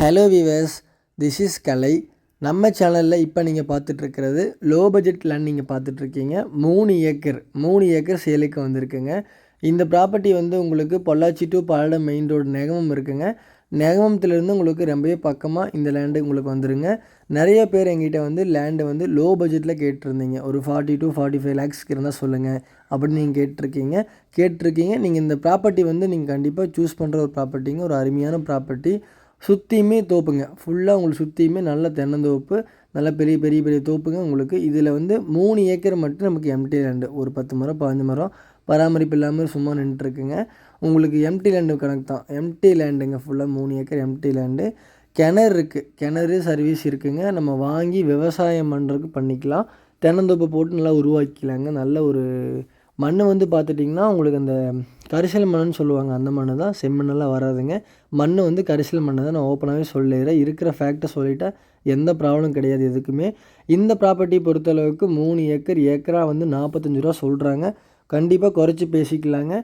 Hello viewers this is Kalai நம்ம சேனலில் இப்போ நீங்கள் பார்த்துட்ருக்கிறது லோ பட்ஜெட் லேண்ட் நீங்கள் பார்த்துட்ருக்கீங்க மூணு ஏக்கர் மூணு ஏக்கர் சேலுக்கு வந்திருக்குங்க. இந்த ப்ராப்பர்ட்டி வந்து உங்களுக்கு Pollachi to Palladam main road Negamam இருக்குங்க. நெகமத்துலேருந்து உங்களுக்கு ரொம்பவே பக்கமாக இந்த லேண்டு உங்களுக்கு வந்துருங்க. நிறைய பேர் எங்கிட்ட வந்து லேண்டை வந்து லோ பட்ஜெட்டில் கேட்டிருந்தீங்க. ஒரு ஃபார்ட்டி டு ஃபார்ட்டி ஃபைவ் லேக்ஸ்க்கு இருந்தால் சொல்லுங்கள் அப்படின்னு நீங்கள் கேட்டிருக்கீங்க. கேட்டிருக்கீங்க. நீங்கள் இந்த ப்ராப்பர்ட்டி வந்து நீங்கள் கண்டிப்பாக சூஸ் பண்ணுற ஒரு ப்ராப்பர்ட்டிங்க ஒரு அருமையான ப்ராப்பர்ட்டி சுற்றியுமே தோப்புங்க. ஃபுல்லாக உங்களுக்கு சுற்றியுமே நல்ல தென்னந்தோப்பு நல்ல பெரிய பெரிய பெரிய தோப்புங்க உங்களுக்கு. இதில் வந்து மூணு ஏக்கர் மட்டும் நமக்கு எம்டி லேண்டு ஒரு பத்து மரம் பதினஞ்சு மரம் பராமரிப்பு இல்லாமல் சும்மா நின்றுட்டுருக்குங்க. உங்களுக்கு எம்டி லேண்டு கணக்கு தான். எம்டி லேண்டுங்க ஃபுல்லாக மூணு ஏக்கர் எம்டி லேண்டு கிணறு இருக்குது கிணறு சர்வீஸ் இருக்குங்க. நம்ம வாங்கி விவசாயம் பண்ணுறதுக்கு பண்ணிக்கலாம். தென்னந்தோப்பு போட்டு நல்லா உருவாக்கிக்கலாங்க. நல்ல ஒரு மண் வந்து பார்த்துட்டிங்கன்னா உங்களுக்கு அந்த கரிசல் மண்ணுன்னு சொல்லுவாங்க. அந்த மண் தான் செம்மண்ணெல்லாம் வராதுங்க. மண் வந்து கரிசல் மண் தான் நான் ஓப்பனாகவே சொல்லிடுறேன். இருக்கிற ஃபேக்டை சொல்லிவிட்டேன் எந்த ப்ராப்ளம் கிடையாது எதுக்குமே. இந்த ப்ராப்பர்ட்டி பொறுத்தளவுக்கு மூணு ஏக்கர் ஏக்கராக வந்து நாற்பத்தஞ்சு ரூபா சொல்கிறாங்க கண்டிப்பாக குறைச்சி பேசிக்கலாங்க.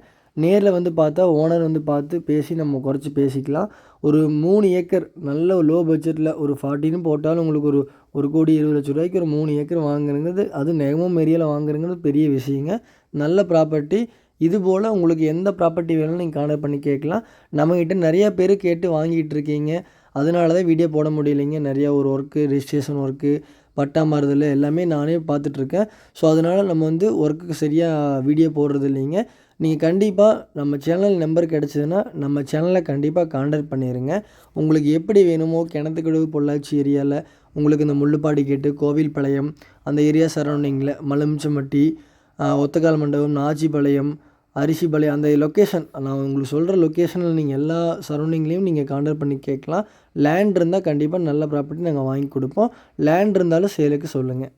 நேரில் வந்து பார்த்தா ஓனர் வந்து பார்த்து பேசி நம்ம குறைச்சி பேசிக்கலாம். ஒரு மூணு ஏக்கர் நல்ல லோ பட்ஜெட்டில் ஒரு ஃபார்ட்டின்னு போட்டாலும் உங்களுக்கு ஒரு ஒரு கோடி இருபது லட்ச ரூபாய்க்கு ஒரு மூணு ஏக்கர் வாங்குறங்கிறது அது நெகமும் ஏரியாவில் வாங்குறங்கிறது பெரிய விஷயங்க. நல்ல ப்ராப்பர்ட்டி இது போல் உங்களுக்கு எந்த ப்ராப்பர்ட்டி வேணாலும் நீங்கள் கான்டாக்ட் பண்ணி கேட்கலாம். நம்மக்கிட்ட நிறையா பேர் கேட்டு வாங்கிட்டு இருக்கீங்க. அதனால தான் வீடியோ போட முடியலைங்க. நிறையா ஒரு ஒர்க்கு ரிஜிஸ்ட்ரேஷன் ஒர்க்கு பட்டா மாறுதல் எல்லாமே நானே பார்த்துட்ருக்கேன். ஸோ அதனால் நம்ம வந்து ஒர்க்குக்கு சரியாக வீடியோ போடுறது இல்லைங்க. நீங்கள் கண்டிப்பாக நம்ம சேனல் நம்பர் கிடச்சிதுன்னா நம்ம சேனலை கண்டிப்பாக காண்டாக்ட் பண்ணிடுங்க உங்களுக்கு எப்படி வேணுமோ கிணத்துக்கடவு பொள்ளாச்சி ஏரியாவில் உங்களுக்கு இந்த முள்ளுப்பாடி கேட்டு கோவில் பாளையம் அந்த ஏரியா சரௌண்டிங்கில் மலமிச்சம்பட்டி ஒத்தக்கால் மண்டபம் நாச்சிபாளையம் அரிசிபாளையம் அந்த லொக்கேஷன் நான் உங்களுக்கு சொல்கிற லொக்கேஷனில் நீங்கள் எல்லா சரௌண்டிங்லேயும் நீங்கள் கான்டாக்ட் பண்ணி கேட்கலாம். லேண்ட் இருந்தால் கண்டிப்பாக நல்ல ப்ராப்பர்ட்டி நாங்கள் வாங்கி கொடுப்போம். லேண்ட் இருந்தாலும் சேலுக்கு சொல்லுங்கள்